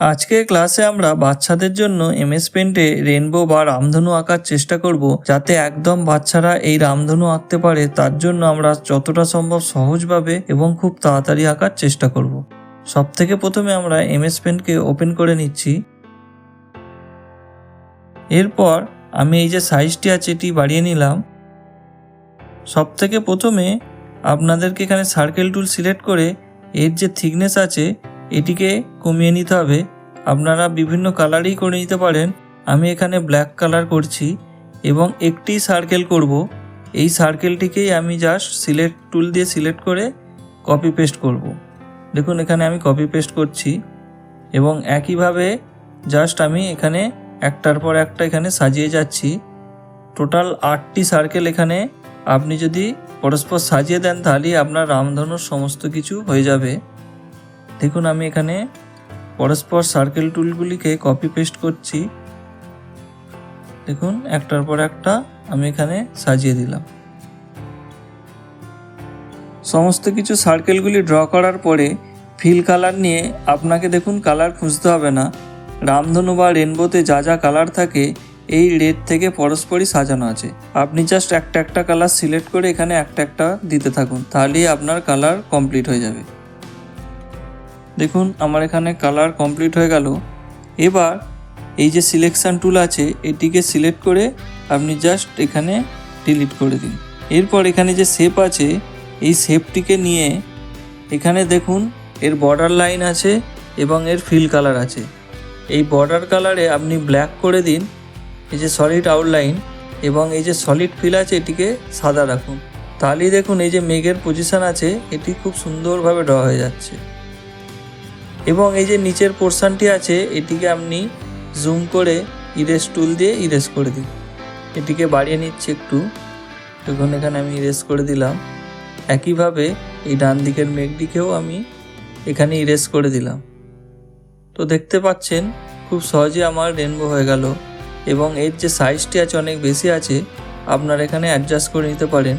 আজকের ক্লাসে আমরা বাচ্চাদের জন্য এমএস পেন্টে রেনবো বা রামধনু আঁকার চেষ্টা করব, যাতে একদম বাচ্চারা এই রামধনু আঁকতে পারে, তার জন্য আমরা যতটা সম্ভব সহজভাবে এবং খুব তাড়াতাড়ি আঁকার চেষ্টা করব। সব থেকে প্রথমে আমরা এমএস পেন্টকে ওপেন করে নিচ্ছি। এরপর আমি এই যে সাইজটি আছে এটি বাড়িয়ে নিলাম। সব থেকে প্রথমে আপনাদেরকে এখানে সার্কেল টুল সিলেক্ট করে এর যে থিকনেস আছে এটিকে কমিয়ে নিতে হবে। আপনারা বিভিন্ন কালারই করে নিতে পারেন। আমি এখানে ব্ল্যাক কালার করছি এবং একটি সার্কেল করব। এই সার্কেলটিকেই আমি জাস্ট সিলেক্ট টুল দিয়ে সিলেক্ট করে কপি পেস্ট করব। দেখুন, এখানে আমি কপি পেস্ট করছি এবং একইভাবে জাস্ট আমি এখানে একটার পর একটা এখানে সাজিয়ে যাচ্ছি। টোটাল আটটি সার্কেল এখানে। আপনি যদি পরস্পর সাজিয়ে দেন, তাহলেই আপনার রামধনুর সমস্ত কিছু হয়ে যাবে। দেখুন, আমি এখানে পরস্পর সার্কেল টুলগুলিকে কপি পেস্ট করছি। দেখুন, একটার পর একটা আমি এখানে সাজিয়ে দিলাম। সমস্ত কিছু সার্কেলগুলি ড্র করার পরে ফিল কালার নিয়ে আপনাকে দেখুন কালার খুঁজতে হবে না। রামধনু বা রেনবোতে যা যা কালার থাকে, এই রেড থেকে পরস্পরই সাজানো আছে। আপনি জাস্ট একটা একটা কালার সিলেক্ট করে এখানে একটা একটা দিতে থাকুন, তাহলেই আপনার কালার কমপ্লিট হয়ে যাবে। দেখুন, আমার এখানে কালার কমপ্লিট হয়ে গেল। এবার এই যে সিলেকশান টুল আছে, এটিকে সিলেক্ট করে আপনি জাস্ট এখানে ডিলিট করে দিন। এরপর এখানে যে শেপ আছে, এই শেপটিকে নিয়ে এখানে দেখুন, এর বর্ডার লাইন আছে এবং এর ফিল কালার আছে। এই বর্ডার কালারে আপনি ব্ল্যাক করে দিন, এই যে সলিড আউটলাইন এবং এই যে সলিড ফিল আছে, এটিকে সাদা রাখুন। তাহলেই দেখুন, এই যে মেঘের পজিশন আছে, এটি খুব সুন্দরভাবে ড্র হয়ে যাচ্ছে। এবং এই যে নিচের পোর্শনটি আছে, এটিকে আপনি জুম করে ইরেস টুল দিয়ে ইরেস করে দিন। এটিকে বাড়িয়ে নিচ্ছি একটু। দেখুন, এখানে আমি ইরেস করে দিলাম। একইভাবে এই ডান দিকের মেঘটিকেও আমি এখানে ইরেস করে দিলাম। তো দেখতে পাচ্ছেন, খুব সহজে আমার রেনবো হয়ে গেল। এবং এর যে সাইজটি আছে অনেক বেশি আছে, আপনার এখানে অ্যাডজাস্ট করে নিতে পারেন।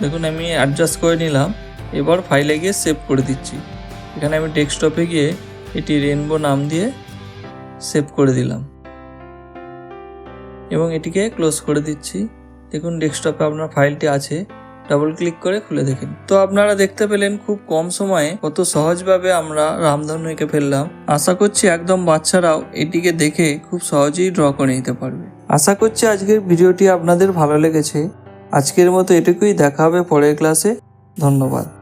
দেখুন, আমি অ্যাডজাস্ট করে নিলাম। এবার ফাইলে গিয়ে সেভ করে দিচ্ছি। এখানে আমি ডেস্কটপে গিয়ে এটি রেনবো নাম দিয়ে সেভ করে দিলাম। এবং এটিকে ক্লোজ করে দিচ্ছি। দেখুন, ডেস্কটপে আপনার ফাইলটি আছে। ডাবল ক্লিক করে খুলে দেখেন। তো আপনারা দেখতে পেলেন খুব কম সময়ে কত সহজভাবে আমরা রামধনু এঁকে ফেললাম। আশা করছি একদম বাচ্চারাও এটিকে দেখে খুব সহজেই ড্র করে নিতে পারবে। আশা করছি আজকের ভিডিওটি আপনাদের ভালো লেগেছে। আজকের মতো এটুকুই। দেখা হবে পরের ক্লাসে ধন্যবাদ।